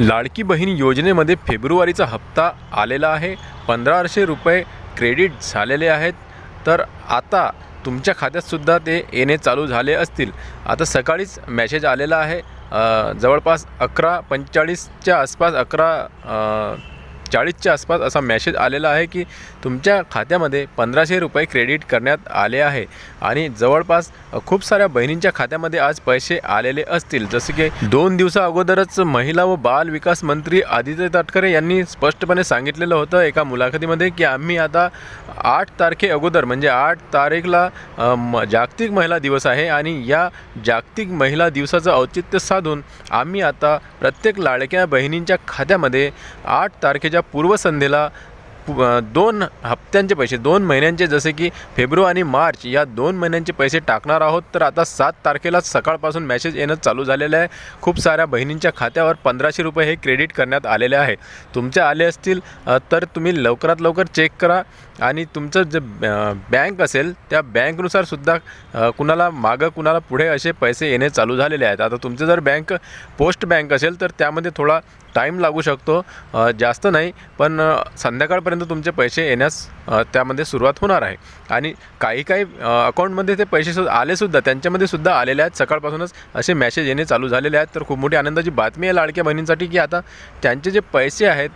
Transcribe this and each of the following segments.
लाडकी बहीण योजनेमध्ये फेब्रुवारीचा हप्ता आलेला आहे. पंधराशे रुपये क्रेडिट झालेले आहेत. तर आता तुमच्या खात्यातसुद्धा ते येणे चालू झाले असतील. आता सकाळीच मॅसेज आलेला आहे. जवळपास अकरा पंचेचाळीसच्या आसपास अकरा चाळीसच्या आसपास असा मॅसेज आलेला आहे की तुमच्या खात्यामध्ये पंधराशे रुपये क्रेडिट करण्यात आले आहे. आणि जवळपास खूप साऱ्या बहिणींच्या खात्यामध्ये आज पैसे आलेले असतील. जसे की दोन दिवसा अगोदरच महिला व बाल विकास मंत्री आदित्य तटकरे यांनी स्पष्टपणे सांगितलेलं होतं एका मुलाखतीमध्ये की आम्ही आता आठ तारखे अगोदर म्हणजे आठ तारीखला म- जागतिक महिला दिवस आहे आणि या जागतिक महिला दिवसाचं औचित्य साधून आम्ही आता प्रत्येक लाडक्या बहिणींच्या खात्यामध्ये आठ तारखेच्या पूर्वसंध्येला दोन हप्त्यांचे पैसे दोन महिन्यांचे जसे की फेब्रुवारी आणि मार्च या दोन महिन्यांचे पैसे टाकणार आहोत. तर आता सात तारखेला सकाळपासून मॅसेज येणं चालू झालेलं आहे. खूप साऱ्या बहिणींच्या खात्यावर पंधराशे रुपये हे क्रेडिट करण्यात आलेले आहे. तुमचे आले असतील तर तुम्ही लवकरात लवकर चेक करा. आणि तुमचं जे बँक असेल त्या बँकनुसार सुद्धा कुणाला मागं कुणाला पुढे असे पैसे येणे चालू झालेले आहेत. आता तुमचं जर बँक पोस्ट बँक असेल तर त्यामध्ये थोडा टाईम लागू शकतो. जास्त नाही पण संध्याकाळपर्यंत तुमचे पैसे येण्यास त्यामध्ये सुरुवात होणार आहे. आणि काही काही अकाउंटमध्ये ते पैसे सु आलेसुद्धा त्यांच्यामध्ये सुद्धा आलेले आहेत. सकाळपासूनच असे मॅसेज येणे चालू झालेले आहेत. तर खूप मोठी आनंदाची बातमी आहे लाडक्या बहिणींसाठी की आता त्यांचे जे पैसे आहेत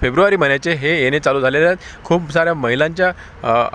फेब्रुवारी महिन्याचे हे येणे चालू झालेले आहेत. खूप साऱ्या महिलांच्या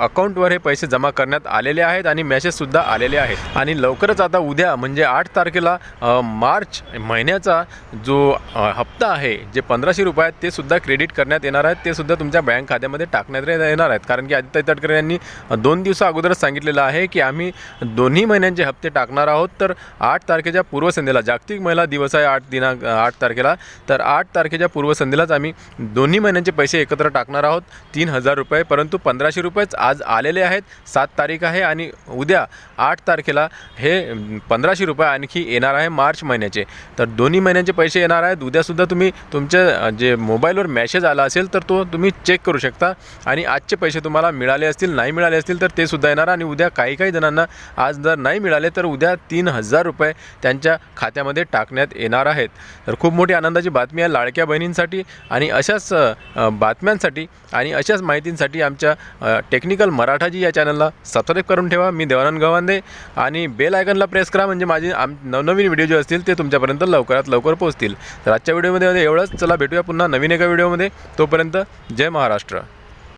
अकाउंटवर हे पैसे जमा करण्यात आलेले आहेत आणि मॅसेजसुद्धा आलेले आहेत. आणि लवकरच आता उद्या म्हणजे आठ तारखेला मार्च महिन्याचा जो हप्ता आहे. जे पंधराशे रुपये आहेत ते सुद्धा क्रेडिट करण्यात येणार आहेत. ते सुद्धा तुमच्या बँक खात्यामध्ये टाकण्यात येणार आहेत. कारण की आदित्य तटकरे यांनी दोन दिवसा अगोदरच सांगितलेलं आहे की आम्ही दोन्ही महिन्यांचे हप्ते टाकणार आहोत. तर आठ तारखेच्या पूर्वसंध्येला जागतिक महिला दिवस आहे आठ दिनांक आठ तारखेला. तर आठ तारखेच्या पूर्वसंध्येलाच आम्ही दोन्ही महिन्यांचे पैसे एकत्र टाकणार आहोत. तीन हजार रुपये. परंतु पंधराशे रुपयेच आज आलेले आहेत. सात तारीख आहे आणि उद्या आठ तारखेला हे पंधराशे रुपये आणखी येणार आहे मार्च महिन्याचे. तर दोन्ही महिन्यांचे पैसे येणार आहेत. उद्यासुद्धा तुम्ही तुम्ही तुमच्या जे मोबाईलवर मॅसेज आला असेल तर तो तुम्ही चेक करू शकता. आणि आजचे पैसे तुम्हाला मिळाले असतील नाही मिळाले असतील तर ते सुद्धा येणार. आणि उद्या काही काही जणांना आज जर नाही मिळाले तर उद्या तीन हजार रुपये त्यांच्या खात्यामध्ये टाकण्यात येणार आहेत. तर खूप मोठी आनंदाची बातमी आहे लाडक्या बहिणींसाठी आणि अशाच बातम्यांसाठी आणि अशाच माहितींसाठी आमच्या टेक्निकल मराठाजी या चॅनलला सबस्क्राईब करून ठेवा. मी देवानंद गवांदे आणि बेल आयकनला प्रेस करा. म्हणजे माझे आम नवनवीन व्हिडिओ जे असतील ते तुमच्यापर्यंत लवकरात लवकर पोहोचतील. तर आजच्या व्हिडिओमध्ये एवढंच. चला भेटूया पुन्हा नवीन एका व्हिडिओमध्ये. तोपर्यंत जय महाराष्ट्र.